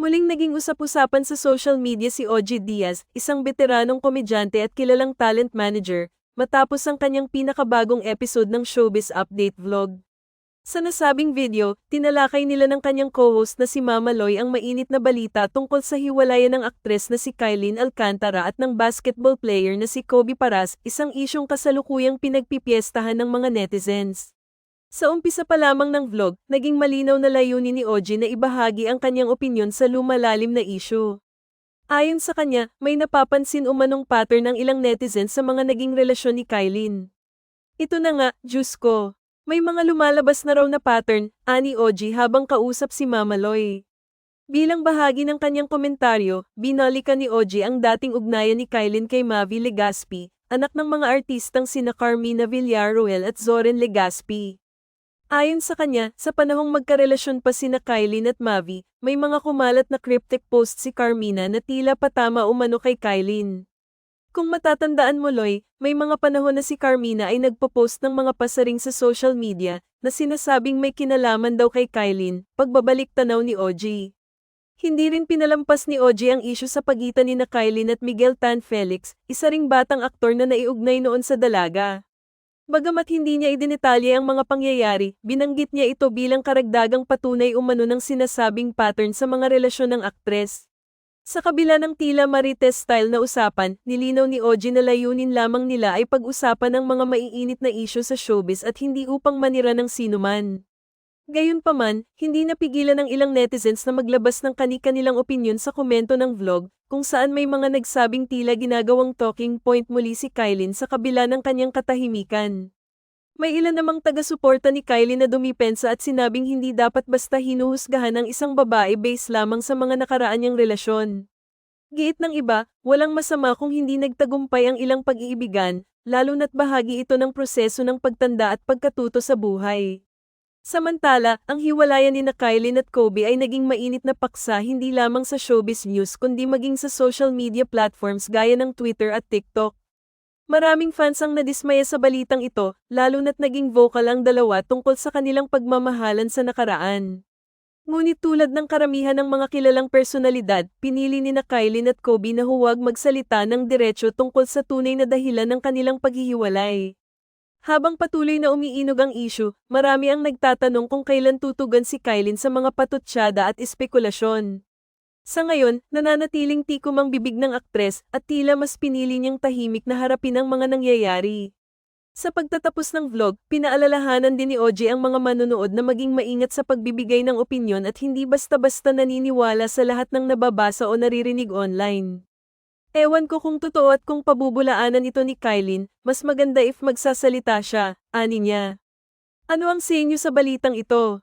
Muling naging usap-usapan sa social media si OG Diaz, isang veteranong komedyante at kilalang talent manager, matapos ang kanyang pinakabagong episode ng Showbiz Update Vlog. Sa nasabing video, tinalakay nila ng kanyang co-host na si Mama Loy ang mainit na balita tungkol sa hiwalayan ng aktres na si Kylene Alcantara at ng basketball player na si Kobe Paras, isang isyong kasalukuyang pinagpipiestahan ng mga netizens. Sa umpisa pa lamang ng vlog, naging malinaw na layunin ni OG na ibahagi ang kanyang opinyon sa lumalalim na isyu. Ayon sa kanya, may napapansin umanong pattern ng ilang netizens sa mga naging relasyon ni Kylene. Ito na nga, Diyos ko. May mga lumalabas na raw na pattern, ani OG habang kausap si Mama Loy. Bilang bahagi ng kanyang komentaryo, binalikan ni OG ang dating ugnayan ni Kylene kay Mavi Legaspi, anak ng mga artistang sina Carmina Villarroel at Zoren Legaspi. Ayon sa kanya, sa panahong magkarelasyon pa sina Kylene at Mavi, may mga kumalat na cryptic post si Carmina na tila patama umano kay Kylene. Kung matatandaan mo Loy, may mga panahon na si Carmina ay nagpo-post ng mga pasaring sa social media na sinasabing may kinalaman daw kay Kylene, pagbabalik tanaw ni OG. Hindi rin pinalampas ni OG ang isyu sa pagitan ni na Kylene at Miguel Tan Felix, isa ring batang aktor na naiugnay noon sa dalaga. Bagamat hindi niya idinetalye ang mga pangyayari, binanggit niya ito bilang karagdagang patunay umano ng sinasabing pattern sa mga relasyon ng aktres. Sa kabila ng tila marites style na usapan, nilinaw ni OG na layunin lamang nila ay pag-usapan ng mga maiinit na isyu sa showbiz at hindi upang manira ng sinuman. Gayunpaman, hindi napigilan ng ilang netizens na maglabas ng kani-kanilang opinyon sa komento ng vlog, kung saan may mga nagsabing tila ginagawang talking point muli si Kylene sa kabila ng kanyang katahimikan. May ilan namang taga-suporta ni Kylie na dumipensa at sinabing hindi dapat basta hinuhusgahan ang isang babae base lamang sa mga nakaraan niyang relasyon. Giit ng iba, walang masama kung hindi nagtagumpay ang ilang pag-iibigan, lalo na't bahagi ito ng proseso ng pagtanda at pagkatuto sa buhay. Samantala, ang hiwalayan ni na Kylie at Kobe ay naging mainit na paksa hindi lamang sa showbiz news kundi maging sa social media platforms gaya ng Twitter at TikTok. Maraming fans ang nadismaya sa balitang ito, lalo na't naging vocal ang dalawa tungkol sa kanilang pagmamahalan sa nakaraan. Ngunit tulad ng karamihan ng mga kilalang personalidad, pinili ni na Kylie at Kobe na huwag magsalita ng diretsyo tungkol sa tunay na dahilan ng kanilang paghihiwalay. Habang patuloy na umiinog ang issue, marami ang nagtatanong kung kailan tutugan si Kylie sa mga patutsyada at espekulasyon. Sa ngayon, nananatiling tikom ang bibig ng aktres at tila mas pinili niyang tahimik na harapin ang mga nangyayari. Sa pagtatapos ng vlog, pinaalalahanan din ni OJ ang mga manonood na maging maingat sa pagbibigay ng opinyon at hindi basta-basta naniniwala sa lahat ng nababasa o naririnig online. Ewan ko kung totoo at kung pabubulaanan ito ni Kylene, mas maganda if magsasalita siya, ani niya. Ano ang senyo sa balitang ito?